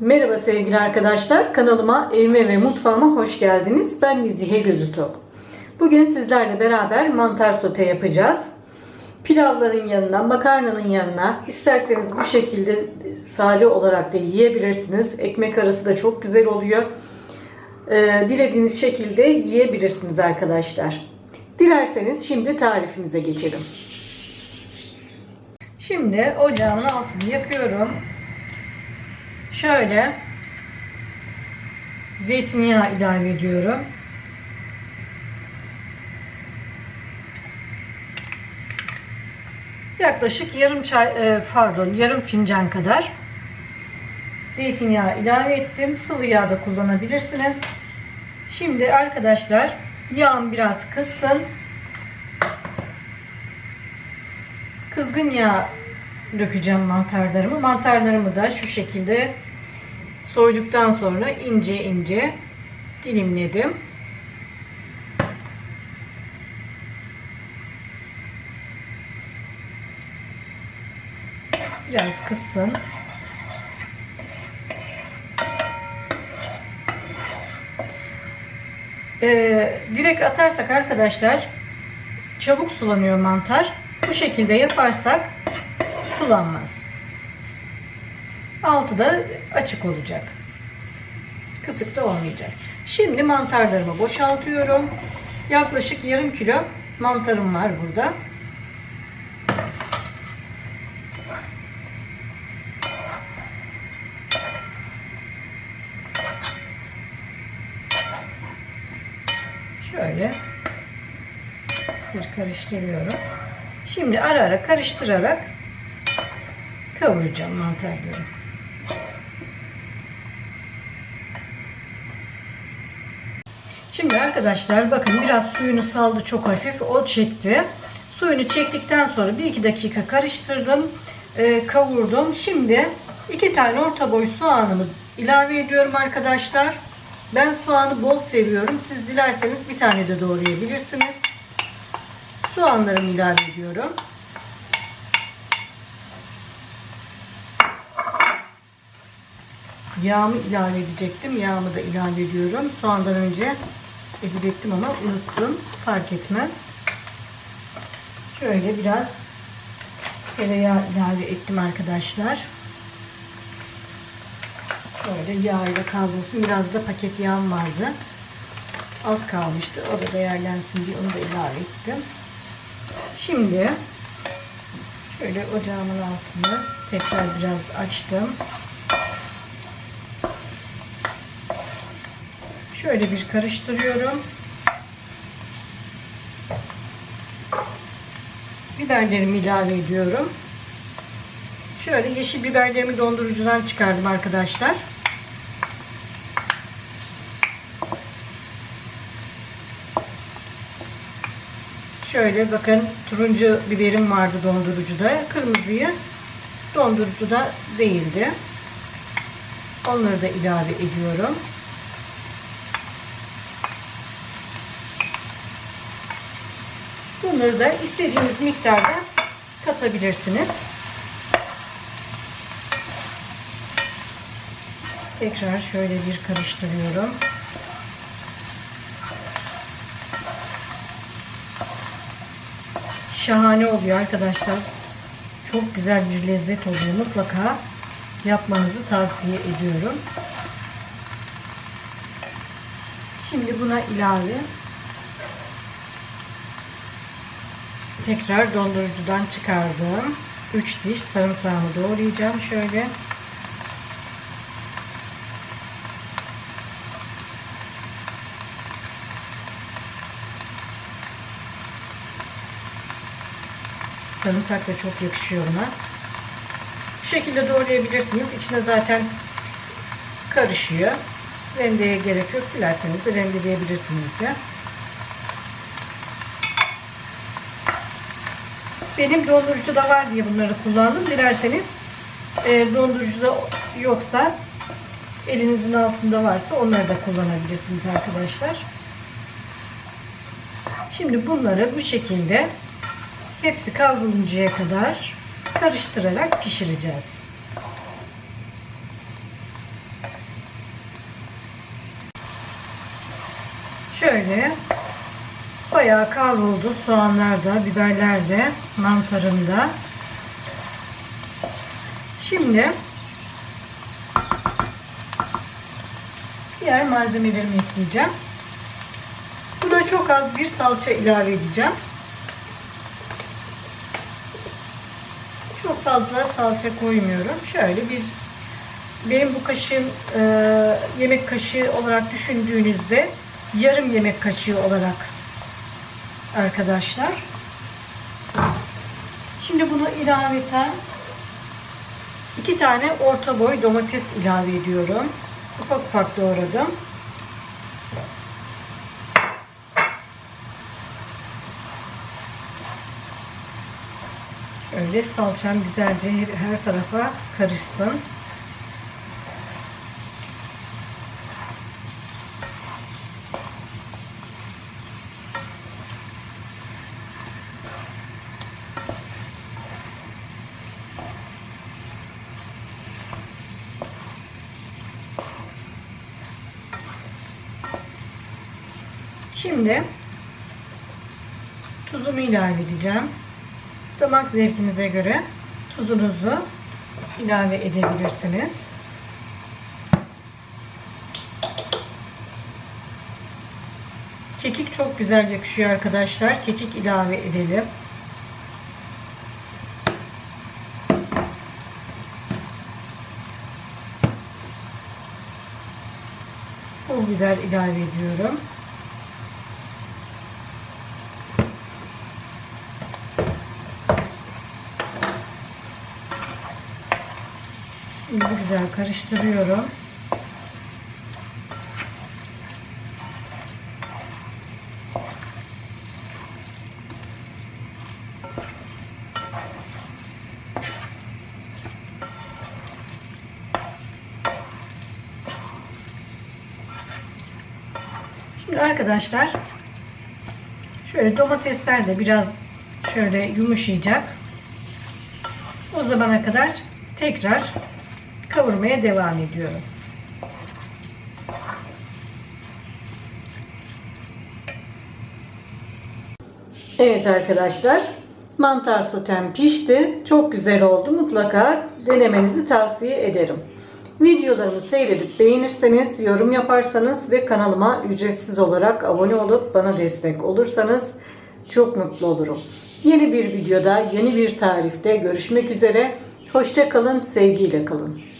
Merhaba sevgili arkadaşlar. Kanalıma, evime ve mutfağıma hoş geldiniz. Ben Nizihe Gözütok. Bugün sizlerle beraber mantar sote yapacağız. Pilavların yanına, makarnanın yanına isterseniz bu şekilde sade olarak da yiyebilirsiniz. Ekmek arası da çok güzel oluyor. Ee, dilediğiniz şekilde yiyebilirsiniz arkadaşlar. Dilerseniz şimdi tarifimize geçelim. Şimdi ocağın altını yakıyorum. Şöyle zeytinyağı ilave ediyorum. Yaklaşık yarım çay e, pardon yarım fincan kadar zeytinyağı ilave ettim. Sıvı yağ da kullanabilirsiniz. Şimdi arkadaşlar yağım biraz kızsın. Kızgın yağ dökeceğim mantarlarımı. Mantarlarımı da şu şekilde soyduktan sonra ince ince dilimledim. Biraz kızsın. Ee, direkt atarsak arkadaşlar çabuk sulanıyor mantar. Bu şekilde yaparsak sulanmaz. Altı da açık olacak. Kısık da olmayacak. Şimdi mantarlarımı boşaltıyorum. Yaklaşık yarım kilo mantarım var burada. Şöyle bir karıştırıyorum. Şimdi ara ara karıştırarak kavuracağım mantarları. Şimdi arkadaşlar bakın biraz suyunu saldı çok hafif o çekti. Suyunu çektikten sonra 1-2 dakika karıştırdım. e, kavurdum. Şimdi 2 tane orta boy soğanımı ilave ediyorum arkadaşlar. Ben soğanı bol seviyorum. Siz dilerseniz bir tane de doğrayabilirsiniz. Soğanlarımı ilave ediyorum. Yağımı ilave edecektim. Yağımı da ilave ediyorum. Soğandan önce edecektim ama unuttum. Fark etmez. Şöyle biraz tereyağı ilave ettim arkadaşlar. Şöyle yağıyla kavrulsun. Biraz da paket yağım vardı. Az kalmıştı. O da değerlensin diye onu da ilave ettim. Şimdi şöyle ocağımın altını tekrar biraz açtım. Şöyle bir karıştırıyorum. Biberlerimi ilave ediyorum. Şöyle yeşil biberlerimi dondurucudan çıkardım arkadaşlar. Şöyle bakın turuncu biberim vardı dondurucuda. Kırmızıyı dondurucuda değildi. Onları da ilave ediyorum. Bunları da istediğiniz miktarda katabilirsiniz. Tekrar şöyle bir karıştırıyorum. Şahane oluyor arkadaşlar. Çok güzel bir lezzet oluyor. Mutlaka yapmanızı tavsiye ediyorum. Şimdi buna ilave tekrar dondurucudan çıkardım. 3 diş sarımsağımı doğrayacağım şöyle. Sarımsak da çok yakışıyor ona. Bu şekilde doğrayabilirsiniz. İçine zaten karışıyor. Rendeye gerek yok. Dilerseniz de rendeleyebilirsiniz de. Benim dondurucuda var diye bunları kullandım. Dilerseniz e, dondurucuda yoksa elinizin altında varsa onları da kullanabilirsiniz arkadaşlar. Şimdi bunları bu şekilde hepsi kavruluncaya kadar karıştırarak pişireceğiz. Şöyle bayağı kavruldu soğanlar da, biberler de, mantarım da. Şimdi diğer malzemelerimi ekleyeceğim. Buna çok az bir salça ilave edeceğim. Çok fazla salça koymuyorum. Şöyle bir benim bu kaşığım e, yemek kaşığı olarak düşündüğünüzde yarım yemek kaşığı olarak arkadaşlar. Şimdi bunu ilaveten iki tane orta boy domates ilave ediyorum. Ufak ufak doğradım. Öyle salçam güzelce her tarafa karışsın. Şimdi tuzumu ilave edeceğim. Damak zevkinize göre tuzunuzu ilave edebilirsiniz. Kekik çok güzel yakışıyor arkadaşlar. Kekik ilave edelim. Pul biber ilave ediyorum. Şimdi güzel karıştırıyorum. Şimdi arkadaşlar şöyle domatesler de biraz şöyle yumuşayacak. O zamana kadar tekrar kavurmaya devam ediyorum. Evet arkadaşlar mantar sotem pişti. Çok güzel oldu. Mutlaka denemenizi tavsiye ederim. Videolarımı seyredip beğenirseniz, yorum yaparsanız ve kanalıma ücretsiz olarak abone olup bana destek olursanız çok mutlu olurum. Yeni bir videoda, yeni bir tarifte görüşmek üzere. Hoşça kalın, sevgiyle kalın.